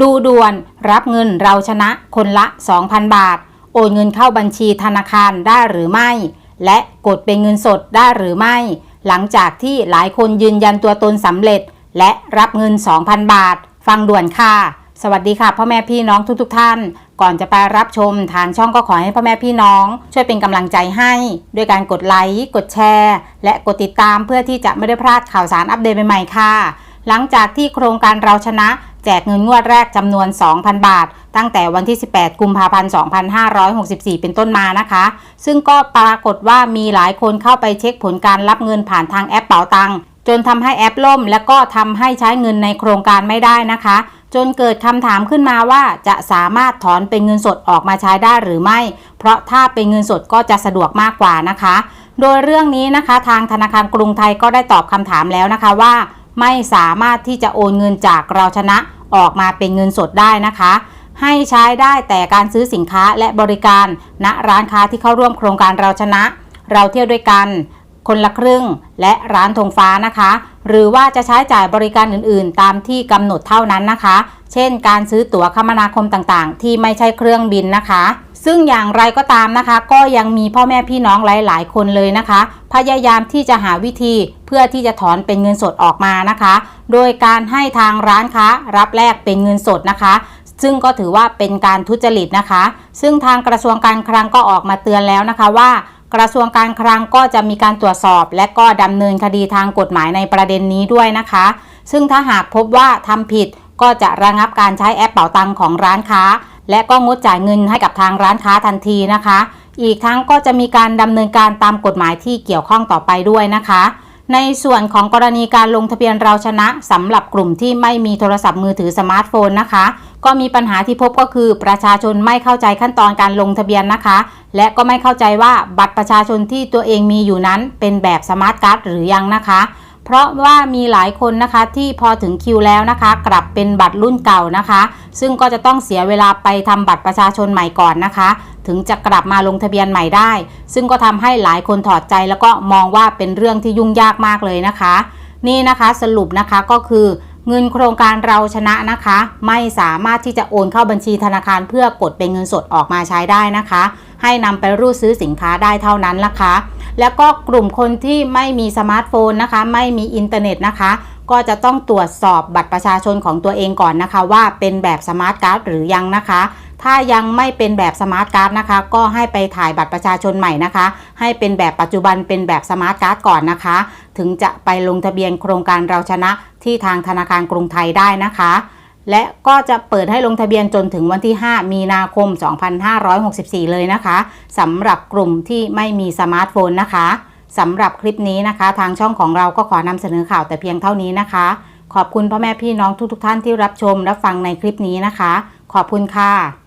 ดูด่วน รับเงินเราชนะคนละ 2,000 บาท โอนเงินเข้าบัญชีธนาคารได้หรือไม่ และกดเป็นเงินสดได้หรือไม่ หลังจากที่หลายคนยืนยันตัวตนสำเร็จ และรับเงิน 2,000 บาท ฟังด่วนค่ะ สวัสดีค่ะพ่อแม่พี่น้องทุกๆทท่าน ก่อนจะไปรับชมทางช่องก็ขอให้พ่อแม่พี่น้อง ช่วยเป็นกำลังใจให้ ด้วยการกดไลค์กดแชร์ และกดติดตามเพื่อที่จะไม่ได้พลาดข่าวสารอัปเดตใหม่ๆค่ะ หลังจากที่โครงการเราชนะ แจกเงินงวดแรกจำนวน 2,000 บาท ตั้งแต่วันที่ 18 กุมภาพันธ์ 2564 เป็นต้นมานะคะ ซึ่งก็ปรากฏว่ามีหลายคนเข้าไปเช็คผลการรับเงินผ่านทางแอปเป๋าตังค์จนทำให้แอปล่ม และก็ทำให้ใช้เงินในโครงการไม่ได้นะคะ จนเกิดคำถามขึ้นมาว่าจะสามารถถอนเป็นเงินสดออกมาใช้ได้หรือไม่ เพราะถ้าเป็นเงินสดก็จะสะดวกมากกว่านะคะ โดยเรื่องนี้นะคะทางธนาคารกรุงไทยก็ได้ตอบคำถามแล้วนะคะว่า ไม่สามารถที่จะโอนเงินจากเราชนะ ออกมาเป็นเงินสดได้นะคะ ให้ใช้ได้แต่การซื้อสินค้าและบริการณร้านค้าที่เข้าร่วมโครงการเราชนะ เราเที่ยวด้วยกัน คนละครึ่ง และร้านธงฟ้านะคะ หรือว่าจะใช้จ่ายบริการอื่นๆ ตามที่กำหนดเท่านั้นนะคะ เช่น การซื้อตั๋วคมนาคมต่างๆ ที่ไม่ใช่เครื่องบินนะคะ ซึ่งอย่างไรก็ตามนะคะ ก็ยังมีพ่อแม่พี่น้องหลาย ๆ คนเลยนะคะ พยายามที่จะหาวิธีเพื่อที่จะถอนเป็นเงินสดออกมานะคะ โดยการให้ทางร้านค้ารับแลกเป็นเงินสดนะคะซึ่งก็ถือว่าเป็นการทุจริตนะคะ ซึ่งทางกระทรวงการคลังก็ออกมาเตือนแล้วนะคะว่า กระทรวงการคลังก็จะมีการตรวจสอบ และก็ดำเนินคดีทางกฎหมายในประเด็นนี้ด้วยนะคะ ซึ่งถ้าหากพบว่าทำผิดก็จะระงับการใช้แอปเป๋าตังของร้านค้า และก็งดจ่ายเงินให้กับทางร้านค้าทันทีนะคะ อีกทั้งก็จะมีการดำเนินการตามกฎหมายที่เกี่ยวข้องต่อไปด้วยนะคะ ในส่วนของกรณีการลงทะเบียนเราชนะสำหรับกลุ่มที่ไม่มีโทรศัพท์มือถือสมาร์ทโฟนนะคะ ก็มีปัญหาที่พบก็คือประชาชนไม่เข้าใจขั้นตอนการลงทะเบียนนะคะ และก็ไม่เข้าใจว่าบัตรประชาชนที่ตัวเองมีอยู่นั้น เป็นแบบสมาร์ทการ์ดหรือยังนะคะ เพราะว่ามีหลายคนนะคะที่พอถึงคิวแล้วนะคะ กลับเป็นบัตรรุ่นเก่านะคะ ซึ่งก็จะต้องเสียเวลาไปทำบัตรประชาชนใหม่ก่อนนะคะ ถึงจะกลับมาลงทะเบียนใหม่ได้ ซึ่งก็ทำให้หลายคนถอดใจแล้วก็มองว่าเป็นเรื่องที่ยุ่งยากมากเลยนะคะ นี่นะคะสรุปนะคะก็คือ เงินโครงการเราชนะนะคะ ไม่สามารถที่จะโอนเข้าบัญชีธนาคารเพื่อกดเป็นเงินสดออกมาใช้ได้นะคะ ให้นำไปรูดซื้อสินค้าได้เท่านั้นนะคะ แล้วก็กลุ่มคนที่ไม่มีสมาร์ทโฟนนะคะ ไม่มีอินเทอร์เน็ตนะคะ ก็จะต้องตรวจสอบบัตรประชาชนของตัวเองก่อนนะคะ ว่าเป็นแบบสมาร์ทการ์ดหรือยังนะคะ ถ้ายังไม่เป็นแบบสมาร์ทการ์ดนะคะ ก็ให้ไปถ่ายบัตรประชาชนใหม่นะคะ ให้เป็นแบบปัจจุบันเป็นแบบสมาร์ทการ์ดก่อนนะคะ ถึงจะไปลงทะเบียนโครงการเราชนะที่ทางธนาคารกรุงไทยได้นะคะ และก็จะเปิดให้ลงทะเบียนจนถึงวันที่ 5 มีนาคม 2564 เลยนะคะสำหรับกลุ่มที่ไม่มีสมาร์ทโฟนนะคะสำหรับคลิปนี้นะคะ ทางช่องของเราก็ขอนำเสนอข่าวแต่เพียงเท่านี้นะคะ ขอบคุณพ่อแม่พี่น้องทุกๆทท่านที่รับชมรับฟังในคลิปนี้นะคะ ขอบคุณค่ะ